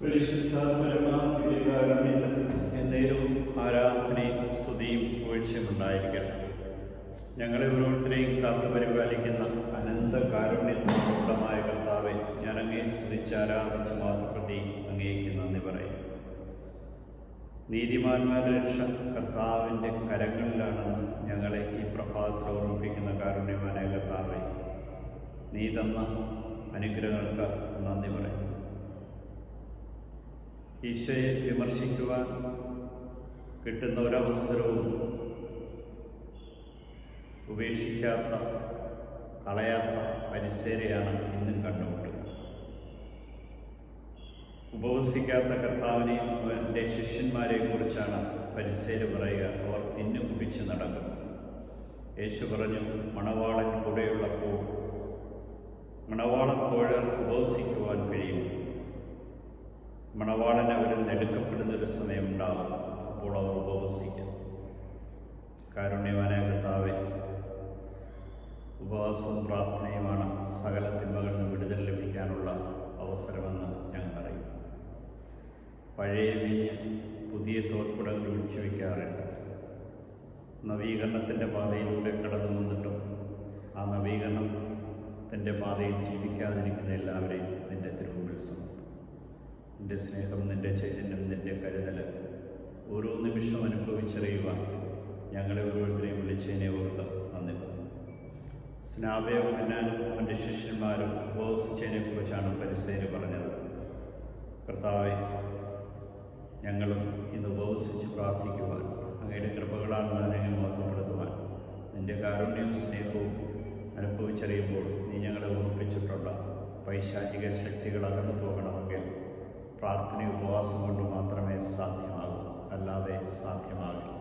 പരിശുദ്ധ പരമാധികാരണ്യത്തിൽ എന്നേരവും ആരാധനയും സ്തുതിയും വീഴ്ചയും ഉണ്ടായിരിക്കട്ടെ. ഞങ്ങളെ ഓരോരുത്തരെയും കാത്തു പരിപാലിക്കുന്ന അനന്ത കാരുണ്യത്തിനുള്ളമായ കർത്താവെ ഞാൻ അങ്ങേ സ്തുതിച്ച് ആരാധിച്ച് മാതൃപ്രതി അങ്ങേക്ക് നന്ദി പറയും. നീതിമാന്മാരുടെ രക്ഷ കർത്താവിന്റെ കരങ്ങളിലാണെന്ന് ഞങ്ങളെ ഈ പ്രഭാതത്തിൽ ഓർമ്മിപ്പിക്കുന്ന കാരുണ്യവാനായ കർത്താവെ നീ തന്ന അനുഗ്രഹങ്ങൾക്ക് നന്ദി പറയും. ഈശോയെ വിമർശിക്കുവാൻ കിട്ടുന്ന ഒരവസരവും ഉപേക്ഷിക്കാത്ത കളയാത്ത പരിസരയാണ് ഇന്നും കണ്ടുകൊണ്ടത് ഉപവസിക്കാത്ത കർത്താവിനെയും അവന്റെ ശിഷ്യന്മാരെയും കുറിച്ചാണ് പരിസേര് പറയുക. അവർ തിന്നു കുടിച്ച് നടക്കും. യേശു പറഞ്ഞു മണവാളൻ കൂടെയുള്ളപ്പോൾ മണവാളത്തോഴർ ഉപവസിക്കുവാൻ കഴിയും. മണവാളൻ അവരിൽ നെടുക്കപ്പെടുന്ന ഒരു സമയമുണ്ടാകും. അപ്പോൾ അവർ ഉപവസിക്കും. കാരുണ്യവാനായ കർത്താവെ ഉപവാസവും പ്രാർത്ഥനയുമാണ് സകല തിന്മകളിൽ നിന്ന് വിടുതൽ ലഭിക്കാനുള്ള അവസരമെന്ന് ഞാൻ അറിയും പഴയ വീഞ്ഞ് പുതിയ തോൽക്കുടങ്ങൾ ഒഴിച്ചു വയ്ക്കാറുണ്ട്. നവീകരണത്തിന്റെ പാതയിലൂടെ കടന്നു വന്നിട്ടും ആ നവീകരണത്തിന്റെ പാതയിൽ ജീവിക്കാതിരിക്കുന്ന എല്ലാവരെയും നിന്റെ തിരുമുമ്പിൽ സമർപ്പിക്കും. നിന്റെ സ്നേഹം നിന്റെ ചൈതന്യം നിന്റെ കരുതൽ ഓരോ നിമിഷം അനുഭവിച്ചറിയുവാൻ ഞങ്ങളെ ഓരോരുത്തരെയും വിളിച്ചതിനെ ഓർത്ത് നന്ദി സ്നാപയോഹനാനും അവന്റെ ശിഷ്യന്മാരും ഉപവസിച്ചതിനെ കുറിച്ചാണ് പരിസേര് പറഞ്ഞത്. കർത്താവെ ഞങ്ങളും ഇന്ന് ഉപവസിച്ച് പ്രാർത്ഥിക്കുവാൻ അങ്ങയുടെ കൃപകളാൽ ഞങ്ങൾ മഹത്വപ്പെടുത്തുവാൻ നിന്റെ കാരുണ്യവും സ്നേഹവും അനുഭവിച്ചറിയുമ്പോൾ നീ ഞങ്ങളെ ഓർപ്പിച്ചിട്ടുള്ള പൈശാചിക ശക്തികൾ അകന്നു പോകണമെങ്കിൽ പ്രാർത്ഥനയും ഉപവാസം കൊണ്ട് മാത്രമേ സാധ്യമാകൂ. അല്ലാതെ സാധ്യമാകില്ല.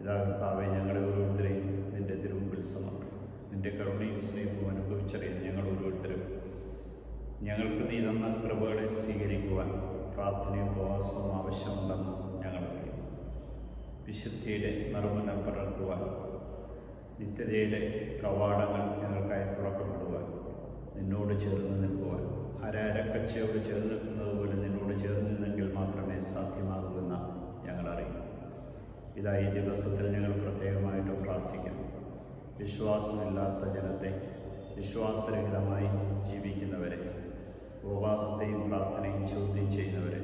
ഇതാ കർത്താവെ ഞങ്ങളെ ഓരോരുത്തരെയും നിന്റെ തിരുമുമ്പിൽ സമർപ്പിക്കും. നിന്റെ കരുണയും സ്നേഹവും അനുഭവിച്ചറിയാൻ ഞങ്ങൾ ഓരോരുത്തരും. ഞങ്ങൾക്ക് നീ തന്ന കൃപകളെ സ്വീകരിക്കുവാൻ പ്രാർത്ഥനയും ഉപവാസവും ആവശ്യമുണ്ടെന്ന് ഞങ്ങൾ അറിയുന്നു. വിശുദ്ധിയുടെ നർമ്മനം പടർത്തുവാൻ നിത്യതയുടെ കവാടങ്ങൾ ഞങ്ങൾക്കായി തുറക്കപ്പെടുവാൻ നിന്നോട് ചേർന്ന് നിൽക്കുവാൻ ആരാരക്കച്ചയോട് ചേർന്ന് നിൽക്കുന്നത് നിന്നോട് ചേർന്ന് നിന്നെങ്കിൽ മാത്രമേ സാധ്യമാകുമെന്ന് ഞങ്ങൾ അറിയുന്നു ഇതാ ഈ ദിവസത്തിൽ ഞങ്ങൾ പ്രത്യേകമായിട്ട് പ്രാർത്ഥിക്കുന്നു വിശ്വാസമില്ലാത്ത ജനത്തെ വിശ്വാസരഹിതമായി ജീവിക്കുന്നവരെ ഉപവാസത്തെയും പ്രാർത്ഥനയും ചോദ്യം ചെയ്യുന്നവരെ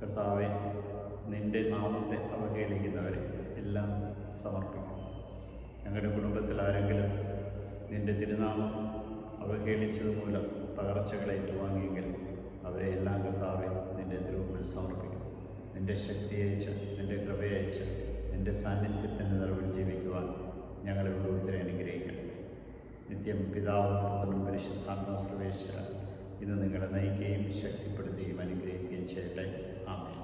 കർത്താവെ നിന്റെ നാമത്തെ അവഹേളിക്കുന്നവരെ എല്ലാം സമർപ്പിക്കും. ഞങ്ങളുടെ കുടുംബത്തിൽ ആരെങ്കിലും നിന്റെ തിരുനാമം അവഹേളിച്ചത് മൂലം തകർച്ചകൾ ഏറ്റുവാങ്ങിയെങ്കിൽ അവരെ എല്ലാം കർത്താവെ നിന്റെ തിരുമുമ്പിൽ സമർപ്പിക്കും. നിന്റെ ശക്തി അയച്ച് നിന്റെ കൃപയച്ച് നിന്റെ സാന്നിധ്യത്തിന്റെ നിറവിൽ ജീവിക്കുവാൻ ഞങ്ങളെ ഓരോരുത്തരെ അനുഗ്രഹിക്കണം നിത്യം പിതാവും പുത്രനും പരിശുദ്ധാത്മാ സർവേശ്വര ഇത് നിങ്ങളെ നയിക്കുകയും ശക്തിപ്പെടുത്തുകയും അനുഗ്രഹിക്കുകയും ചെയ്യട്ടെ. ആമേൻ.